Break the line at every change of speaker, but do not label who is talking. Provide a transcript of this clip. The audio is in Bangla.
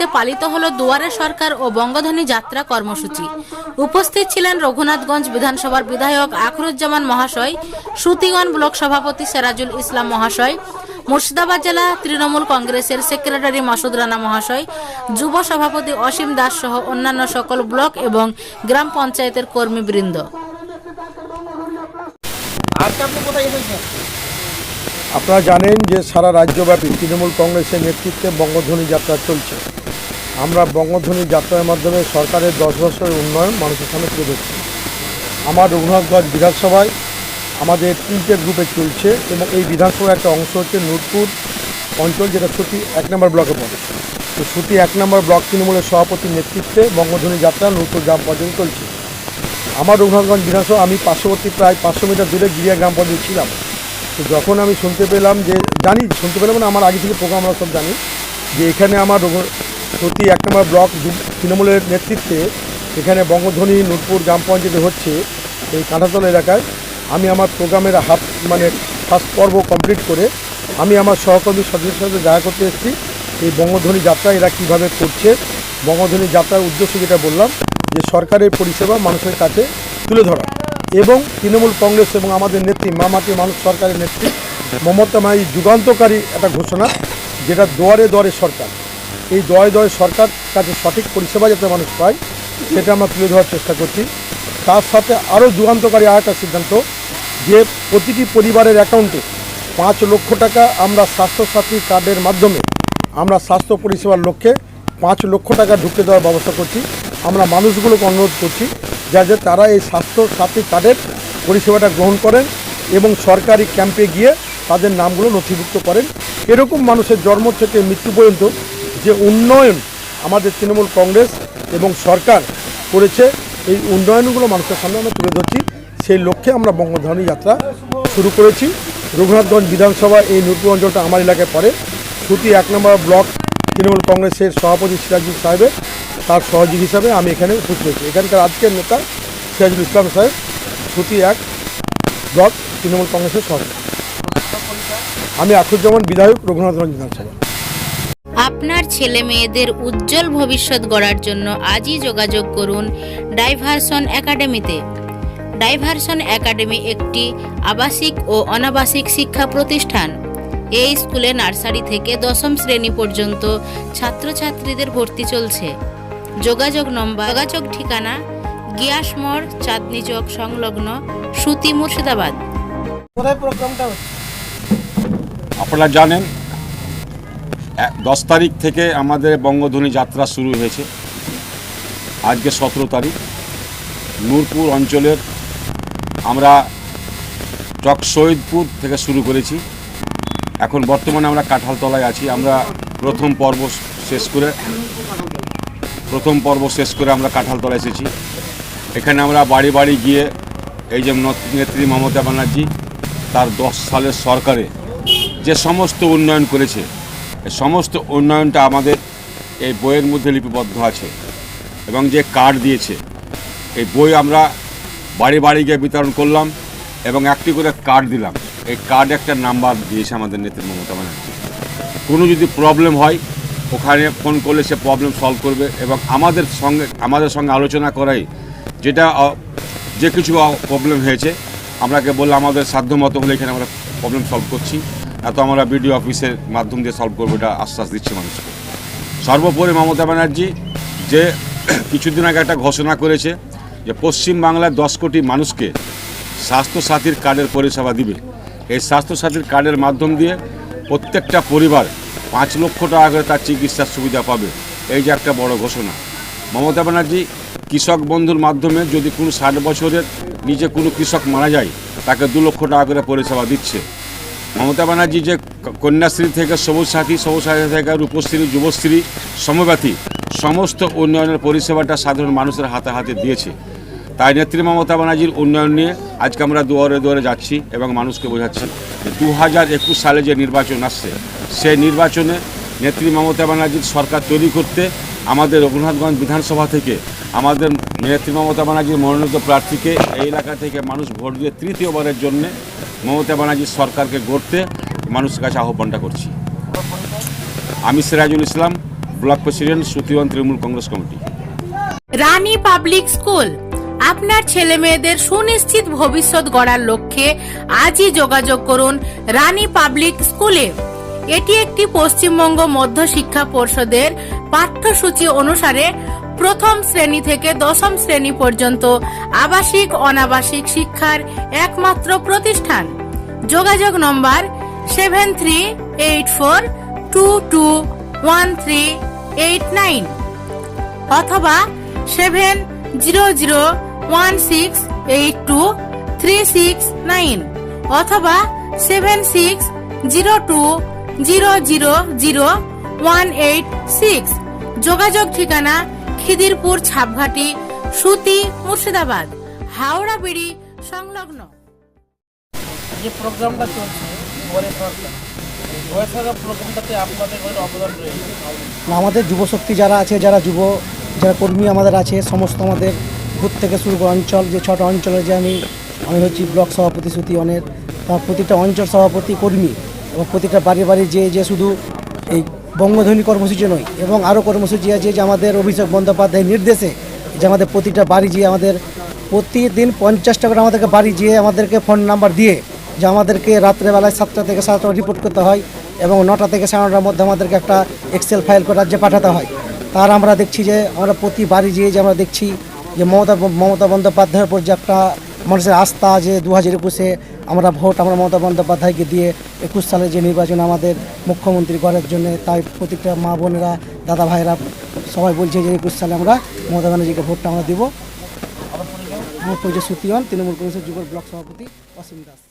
রাজধানীতে পালিত হল দুয়ারে সরকার ও বঙ্গধ্বনি যাত্রা কর্মসূচি। উপস্থিত ছিলেন রঘুনাথগঞ্জ বিধানসভার বিধায়ক আখরুজ্জামান মহাশয় সুতিগঞ্জ ব্লক সভাপতি সেরাজুল ইসলাম মহাশয় মুর্শিদাবাদ জেলা তৃণমূল কংগ্রেসের সেক্রেটারি মাসুদ রানা মহাশয় যুব সভাপতি অসীম দাস সহ অন্যান্য সকল ব্লক এবং গ্রাম পঞ্চায়েতের কর্মীবৃন্দ।
আপনারা জানেন যে সারা রাজ্যব্যাপী তৃণমূল কংগ্রেসের নেতৃত্বে বঙ্গধ্বনি যাত্রা চলছে। আমরা বঙ্গধ্বনি যাত্রার মাধ্যমে সরকারের দশ বছরের উন্নয়ন মানুষের সামনে তুলে ধরছি। আমার রঘুনাথগঞ্জ বিধানসভায় আমাদের তিনটে গ্রুপে চলছে এবং এই বিধানসভার একটা অংশ হচ্ছে নূরপুর অঞ্চল, যেটা সুতি এক নম্বর ব্লকে পড়ে। তো সুতি এক নম্বর ব্লক তৃণমূলের সভাপতির নেতৃত্বে বঙ্গধ্বনি যাত্রা নূরপুর গ্রাম পর্যন্ত চলছে। আমার রঘুনাথগঞ্জ বিধানসভা, আমি পার্শ্ববর্তী প্রায় পাঁচশো মিটার দূরে গিরিয়া গ্রাম পর্যন্ত ছিলাম। তো যখন আমি শুনতে পেলাম যে, জানি, শুনতে পেলাম মানে আমার আগে থেকে প্রোগ্রাম, আমরা সব জানি যে এখানে আমার প্রতি এক নম্বর ব্লক তৃণমূলের নেতৃত্বে এখানে বঙ্গধ্বনি নূরপুর গ্রাম পঞ্চায়েতে হচ্ছে এই কাঁটাতল এলাকায়। আমি আমার প্রোগ্রামের হাফ মানে ফার্স্ট পর্ব কমপ্লিট করে আমি আমার সহকর্মী সদস্যের সাথে দেখা করতে এসেছি এই বঙ্গধ্বনি যাত্রা এরা কীভাবে করছে। বঙ্গধ্বনি যাত্রার উদ্দেশ্য যেটা বললাম, যে সরকারের পরিষেবা মানুষের কাছে তুলে ধরা। এবং তৃণমূল কংগ্রেস এবং আমাদের নেত্রী মামাটি মানুষ সরকারের নেত্রী, মমতা মাই যুগান্তকারী একটা ঘোষণা, যেটা দুয়ারে দুয়ারে সরকার। এই দয়ে দয় সরকার কাছে সঠিক পরিষেবা যাতে মানুষ পায়, সেটা আমরা তুলে ধরার চেষ্টা করছি। তার সাথে আরও যুগান্তকারী আর একটা সিদ্ধান্ত, যে প্রতিটি পরিবারের অ্যাকাউন্টে পাঁচ লক্ষ টাকা আমরা স্বাস্থ্যসাথী কার্ডের মাধ্যমে আমরা স্বাস্থ্য পরিষেবার লক্ষ্যে পাঁচ লক্ষ টাকা ঢুকে দেওয়ার ব্যবস্থা করছি। আমরা মানুষগুলোকে অনুরোধ করছি, যাতে তারা এই স্বাস্থ্য সাথী কার্ডের পরিষেবাটা গ্রহণ করেন এবং সরকারি ক্যাম্পে গিয়ে তাদের নামগুলো নথিভুক্ত করেন। এরকম মানুষের জন্ম থেকে মৃত্যু পর্যন্ত যে উন্নয়ন আমাদের তৃণমূল কংগ্রেস এবং সরকার করেছে, এই উন্নয়নগুলো মানুষের সামনে আমরা তুলে ধরছি। সেই লক্ষ্যে আমরা বঙ্গধ্বনি যাত্রা শুরু করেছি। রঘুনাথগঞ্জ বিধানসভা এই নূরপুর অঞ্চলটা আমার এলাকায় পড়ে। সুতি এক নম্বর ব্লক তৃণমূল কংগ্রেসের সভাপতি সিরাজুল সাহেবের, তার সহযোগী হিসাবে আমি এখানে উপস্থিত হয়েছি। এখানকার আজকের নেতা সিরাজুল ইসলাম সাহেব সুতি এক ব্লক তৃণমূল কংগ্রেসের সভাপতি। আমি আখুজ্জামান বিধায়ক, রঘুনাথগঞ্জ বিধানসভা।
আপনার ছেলে মেয়েদের উজ্জ্বল ভবিষ্যৎ গড়ার জন্য আজই যোগাযোগ করুন ডাইভারসন একাডেমিতে। ডাইভারসন একাডেমি একটি আবাসিক ও অনাবাসিক শিক্ষা প্রতিষ্ঠান। এই স্কুলে নার্সারি থেকে দশম শ্রেণি পর্যন্ত ছাত্রছাত্রীদের ভর্তি চলছে। যোগাযোগ নম্বর যোগাযোগ ঠিকানা গিয়াসমোড় চাঁদনি চক সংলগ্ন সুতি মুর্শিদাবাদ।
কোথায় প্রোগ্রামটা হচ্ছে?
আপনারা জানেন দশ তারিখ থেকে আমাদের বঙ্গধ্বনি যাত্রা শুরু হয়েছে। আজকে সতেরো তারিখ। নূরপুর অঞ্চলের আমরা চক শহীদপুর থেকে শুরু করেছি। এখন বর্তমানে আমরা কাঁঠালতলায় আছি। আমরা প্রথম পর্ব শেষ করে প্রথম পর্ব শেষ করে আমরা কাঁঠালতলা এসেছি। এখানে আমরা বাড়ি বাড়ি গিয়ে এই যে নত- নেত্রী মমতা ব্যানার্জি, তার দশ সালের সরকারে যে সমস্ত উন্নয়ন করেছে সমস্ত উন্নয়নটা আমাদের এই বইয়ের মধ্যে লিপিবদ্ধ আছে এবং যে কার্ড দিয়েছে, এই বই আমরা বাড়ি বাড়ি গিয়ে বিতরণ করলাম এবং একটি করে কার্ড দিলাম। এই কার্ড একটা নাম্বার দিয়েছে আমাদের নেত্রী মমতা ব্যানার্জি। কোনো যদি প্রবলেম হয়, ওখানে ফোন করলে সে প্রবলেম সলভ করবে এবং আমাদের সঙ্গে আমাদের সঙ্গে আলোচনা করাই যেটা যে কিছু প্রবলেম হয়েছে, আমরাকে বললে আমাদের সাধ্য মতো হলে এখানে আমরা প্রবলেম সলভ করছি। এত আমরা বিডিও অফিসের মাধ্যম দিয়ে সলভ করব, এটা আশ্বাস দিচ্ছি মানুষকে। সর্বোপরি মমতা ব্যানার্জি যে কিছুদিন আগে একটা ঘোষণা করেছে যে পশ্চিম বাংলার দশ কোটি মানুষকে স্বাস্থ্যসাথীর কার্ডের পরিষেবা দিবে। এই স্বাস্থ্যসাথীর কার্ডের মাধ্যম দিয়ে প্রত্যেকটা পরিবার পাঁচ লক্ষ টাকা করে তার চিকিৎসার সুবিধা পাবে। এই যে একটা বড় ঘোষণা। মমতা ব্যানার্জি কৃষক বন্ধুর মাধ্যমে যদি কোনো ষাট বছরের নিচে কোনো কৃষক মারা যায়, তাকে দু লক্ষ টাকা করে পরিষেবা দিচ্ছে। মমতা ব্যানার্জি যে কন্যাশ্রী থেকে সবুজ সাথী সবুজ সাথী থেকে রূপশ্রী, যুবশ্রী, সমব্যাথী, সমস্ত উন্নয়নের পরিষেবাটা সাধারণ মানুষের হাতে হাতে দিয়েছে। তাই নেত্রী মমতা ব্যানার্জির উন্নয়ন নিয়ে আজকে আমরা দুয়ারে দুয়ারে যাচ্ছি এবং মানুষকে বোঝাচ্ছি দু হাজার একুশ সালে যে নির্বাচন আসছে, সেই নির্বাচনে নেত্রী মমতা ব্যানার্জির সরকার তৈরি করতে আমাদের রঘুনাথগঞ্জ বিধানসভা থেকে আমাদের নেত্রী মমতা ব্যানার্জির মনোনীত প্রার্থীকে এই এলাকা থেকে মানুষ ভোট দিয়ে তৃতীয়বারের জন্য মমতা ব্যানার্জির সরকারকে গড়তে মানুষের কাছে আহ্বানটা করছি। আমি Sirajul Islam, block president সুতিওয়ান Trinamool Congress committee.
Rani public school. আপনার ছেলে মেয়েদের সুনিশ্চিত ভবিষ্যৎ গড়ার লক্ষ্যে আজই যোগাযোগ করুন রানী পাবলিক স্কুলে। এটি একটি পশ্চিমবঙ্গ মধ্য শিক্ষা পর্ষদের পাঠ্যসূচি অনুসারে প্রথম শ্রেণি থেকে দশম শ্রেণি পর্যন্ত আবাসিক, অনাবাসিক শিক্ষার একমাত্র প্রতিষ্ঠান। যোগাযোগ নম্বর seven three eight four two two one three eight nine অথবা seven zero zero one six eight two three six nine অথবা seven six zero two zero zero zero one eight six. যোগাযোগ ঠিকানা খিদিরপুর ছাপঘাটি সুতি মুর্শিদাবাদ হাওড়া বিড়ি সংলগ্ন।
যে প্রোগ্রামটা চলছে দুয়ারে সরকার। দুয়ারে প্রোগ্রামটাতে আপনাদের অবদান রয়েছে?
আমাদের যুবশক্তি যারা আছে যারা যুব যারা কর্মী আমাদের আছে সমস্ত আমাদের বুথ থেকে শুরু করে অঞ্চল যে ছটা অঞ্চলে যে আমি আমি হচ্ছি ব্লক সভাপতি সুতিয়নের তার প্রতিটা অঞ্চল সভাপতি কর্মী এবং প্রতিটা বাড়ি বাড়ি যে যে শুধু এই বঙ্গধ্বনি কর্মসূচি নয়, এবং আরও কর্মসূচি আছে যে আমাদের অভিষেক বন্দ্যোপাধ্যায়ের নির্দেশে যে আমাদের প্রতিটা বাড়ি যেয়ে আমাদের প্রতিদিন পঞ্চাশটা করে আমাদেরকে বাড়ি যেয়ে আমাদেরকে ফোন নাম্বার দিয়ে যে আমাদেরকে রাত্রেবেলায় সাতটা থেকে সাতটা রিপোর্ট করতে হয় এবং নটা থেকে সাড়ে নটার মধ্যে আমাদেরকে একটা এক্সেল ফাইল করে রাজ্যে পাঠাতে হয়। তার আমরা দেখছি যে আমরা প্রতি বাড়ি যেয়ে যে আমরা দেখছি যে মমতা মমতা বন্দ্যোপাধ্যায়ের উপর যে একটা মানুষের আস্থা যে দু হাজার একুশে আমরা ভোট আমরা মমতা বন্দ্যোপাধ্যায়কে দিয়ে একুশ সালে যে নির্বাচন আমাদের মুখ্যমন্ত্রী করার জন্য, তাই প্রতিটা মা বোনেরা, দাদা ভাইরা সবাই বলছে যে একুশ সালে আমরা মমতা ব্যানার্জিকে ভোটটা আমরা দেবো। আমার পরিচয় সুতিয়ন তৃণমূল কংগ্রেসের যুব ব্লক সভাপতি অসীম দাস।